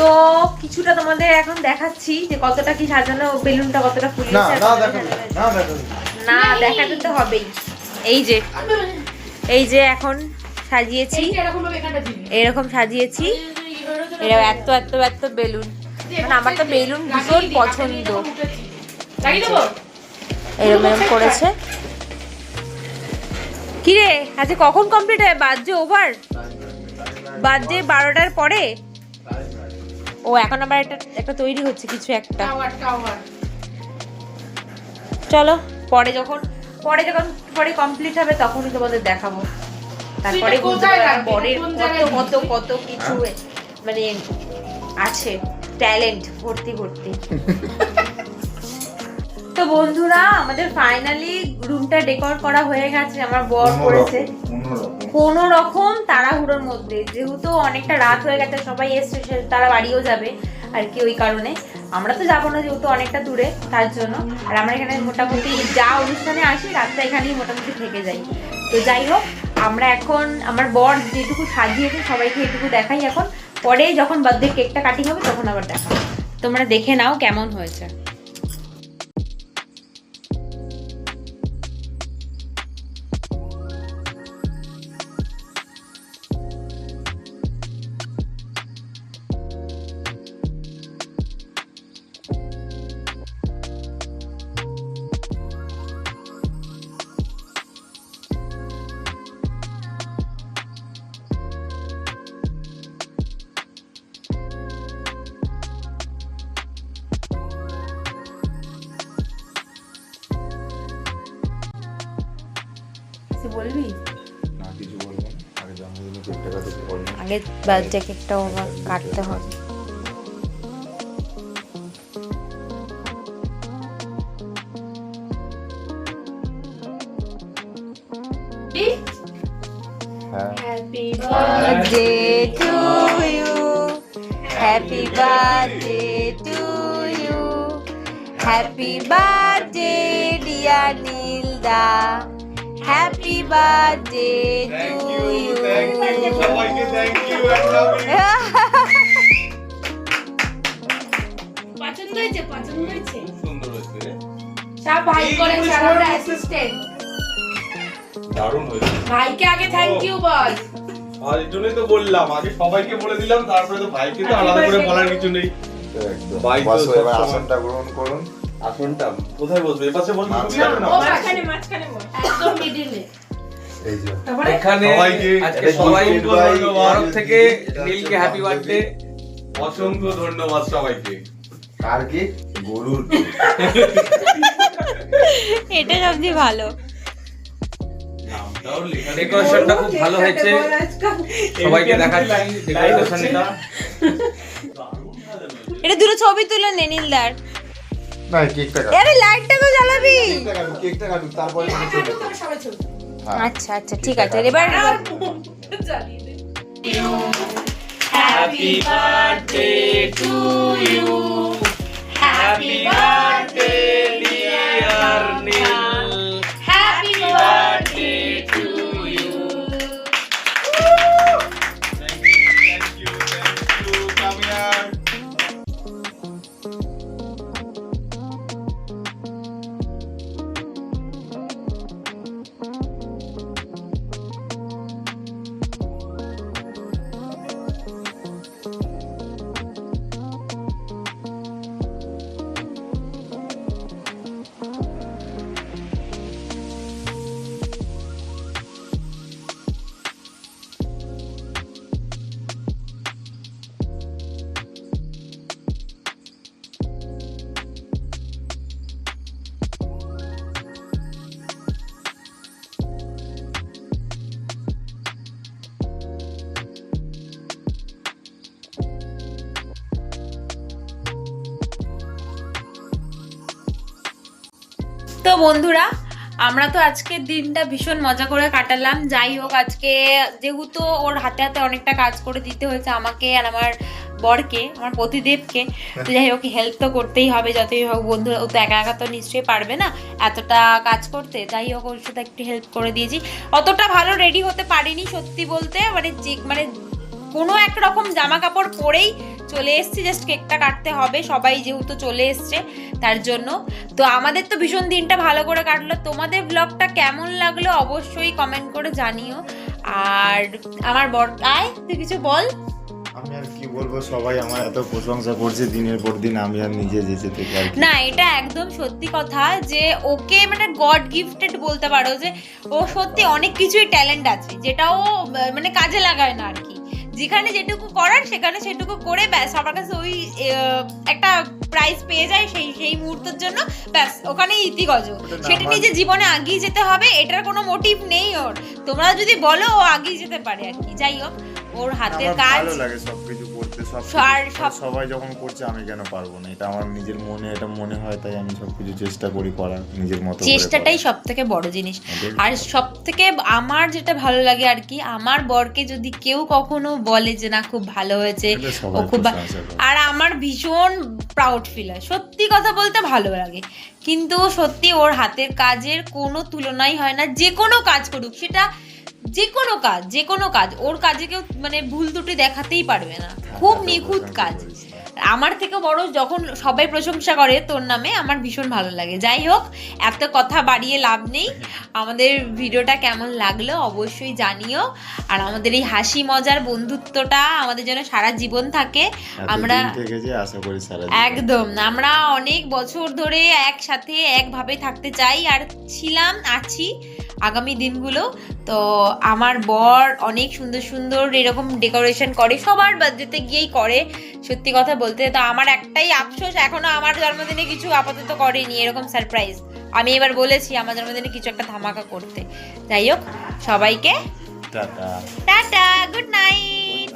তো কিছুটা তোমাদের এখন দেখাচ্ছি যে কতটা কি সাজানো বেলুনটা কতটা না ফুলিয়েছে না দেখাতে তো হবেই। এই যে এই যে এখন সাজিয়েছি। এরকম এরকম সাজিয়েছি। এরা এত এত এত বেলুন। মানে আমার তো বেলুন ভীষণ পছন্দ। এরম এরম করেছে। কিরে আজকে কখন কমপ্লিট হয়? বাজে ওভার বাজে বারোটার পরে? ও এখন আবার একটা একটা তৈরি হচ্ছে কিছু একটা। চলো পরে যখন পরে যখন পরে কমপ্লিট হবে তখনই তোমাদের দেখাবো। তারপরে কোন কত কত কিছু মানে আছে। ট্যালেন্ট ভর্তি ভর্তি। তো বন্ধুরা আমাদের ফাইনালি রুমটা ডেকোর করা হয়ে গেছে আমার বর করেছে। কোন রকম। তাড়াহুড়োর মধ্যে যেহেতু অনেকটা রাত হয়ে গেছে সবাই এসছে তারা বাড়িও যাবে আর কি ওই কারণে। আমরা তো যাব না যেহেতু অনেকটা দূরে তার জন্য। আর আমরা এখানে মোটামুটি যা অনুষ্ঠানে আসি রাতটা এখানেই মোটামুটি থেকে যাই। তো যাই হোক আমরা এখন আমার বর যেটুকু সাজিয়েছে সবাইকে এটুকু দেখাই এখন। পরে যখন বার্থডে কেকটা কাটি হবে তখন আবার দেখাবো। তোমরা দেখে নাও কেমন হয়েছে। বলবি না কিছু বলব না আগে জন্মদিনে কেকটা কাটতে পারি আগে বার্থডে কেকটা ওভার কাটতে হবে হ্যাঁ happy birthday to you. Happy birthday to you. Happy birthday, dear Nilda. Happy birthday to you. সবাইকে থ্যাংক ইউ আই লাভ পছন্দ হয়েছে পছন্দ হয়েছে? সুন্দর হয়েছে সব ভাই অ্যাসিস্ট্যান্ট দারুণ হয়েছে। ভাইকে আগে থ্যাংক ইউ বল। আর জন্যই তো বললাম আগে সবাইকে বলে দিলাম তারপরে তো ভাইকে তো আলাদা করে বলার কিছু নেই। ভাই তো আসনটা গ্রহণ করুন। আসনটা কোথায় বসবে? এপাশে বসবে? মাঝখানে। না? মাঝখানে মাঝখানে একদম মিডিলে এই যে। তারপরে? এখানে এটা সবাই gift থেকে নীলকে হ্যাপি বার্থডে অসংখ্য ধন্যবাদ সবাইকে। কার কি গরুর। এটা সবচেয়ে ভালো। লেখা ডেকোরেশনটা খুব ভালো হয়েছে। সবাইকে দেখাচ্ছি ডেকোরেশনটা এটা দুটো ছবি তুলে নে নীলদার। না কেকটা আরে লাইটটা তো জ্বালাবি। কেকটা তারপরে। সবাই হ্যাঁ। আচ্ছা আচ্ছা ঠিক আছে এবার জ্বালিয়ে দে। Happy birthday to you happy birthday তো বন্ধুরা, আমরা তো আজকের দিনটা ভীষণ মজা করে কাটালাম। যাই হোক, আজকে যেহেতু ওর হাতে হাতে অনেকটা কাজ করে দিতে হয়েছে আমাকে আর আমার বরকে, আমার প্রতিদেবকে তো যাই হোক হেল্প তো করতেই হবে যতই হোক। বন্ধুরা, ও তো একা একা তো নিশ্চয়ই পারবে না এতটা কাজ করতে। যাই হোক, ওর সাথে একটু হেল্প করে দিয়েছি। অতটা ভালো রেডি হতে পারিনি সত্যি বলতে। মানে যে মানে কোনো এক রকম জামা কাপড় পরেই চলে এসছি জাস্ট কেকটা কাটতে হবে সবাই যেহেতু চলে এসছে তার জন্য। তো আমাদের তো ভীষণ দিনটা ভালো করে কাটলো। তোমাদের ব্লগটা কেমন লাগল অবশ্যই কমেন্ট করে জানিও। আর আমার বর আয় তুই কিছু বল। আমি আর কি বলব সবাই আমার এত প্রশংসা করছে দিনের পর দিন আমি আর নিজে যেতে থেকে না এটা একদম সত্যি কথা যে ওকে মানে গড গিফটেড বলতে পারো যে ও সত্যি অনেক কিছুই ট্যালেন্ট আছে যেটা ও মানে কাজে লাগায় না আর কি। যেখানে যেটুকু করার সেখানে সেটুকু করে ব্যাস আমার কাছে ওই একটা প্রাইজ পেয়ে যায় সেই সেই মুহূর্তের জন্য ব্যাস ওখানে ইতিগজ। সেটা নিজে জীবনে আগিয়ে যেতে হবে এটার কোনো মোটিভ নেই ওর। তোমরা যদি বলো ও আগিয়ে যেতে পারে আর কি যাই হোক। ওর হাতের কাজ ভালো লাগে সবকিছু করতে সব সবাই যখন করছে আমি কেন পারব না? এটা আমার নিজের মনে এটা মনে হয় তাই আমি সবকিছু চেষ্টা করি করার নিজের মতো চেষ্টাটাই সব থেকে বড় জিনিস। আর সব থেকে আমার যেটা ভালো লাগে আর কি আমার বরকে যদি কেউ কখনো বলে যে না খুব ভালো হয়েছে ও খুব। আর আমার ভীষণ প্রাউড ফিল হয়। সত্যি কথা বলতে ভালো লাগে। কিন্তু সত্যি ওর হাতের কাজের কোনো তুলনাই হয় না যে কোনো কাজ করুক। সেটা যে কোনো কাজ যে কোনো কাজ ওর কাজে কেউ মানে ভুল ত্রুটি দেখাতেই পারবে না। খুব নিখুঁত কাজ। আমার থেকে বড় যখন সবাই প্রশংসা করে তোর নামে আমার ভীষণ ভালো লাগে। যাই হোক এত কথা বাড়িয়ে লাভ নেই। আমাদের ভিডিওটা কেমন লাগল অবশ্যই জানিও। আর আমাদের এই হাসি মজার বন্ধুত্বটা আমাদের জন্য সারা জীবন থাকে আমরা। একদম আমরা অনেক বছর ধরে একসাথে একভাবে থাকতে চাই। আর ছিলাম আছি আগামী দিনগুলো। তো আমার বর অনেক সুন্দর সুন্দর এরকম ডেকোরেশন করে সবার বার্থডেতে গিয়েই করে। সত্যি কথা বলতে তো আমার একটাই আফসোস এখনও আমার জন্মদিনে কিছু আপাতত করেনি এরকম সারপ্রাইজ আমি এবার বলেছি আমার জন্মদিনে কিছু একটা ধামাকা করতে। যাই হোক সবাইকে টাটা। Good night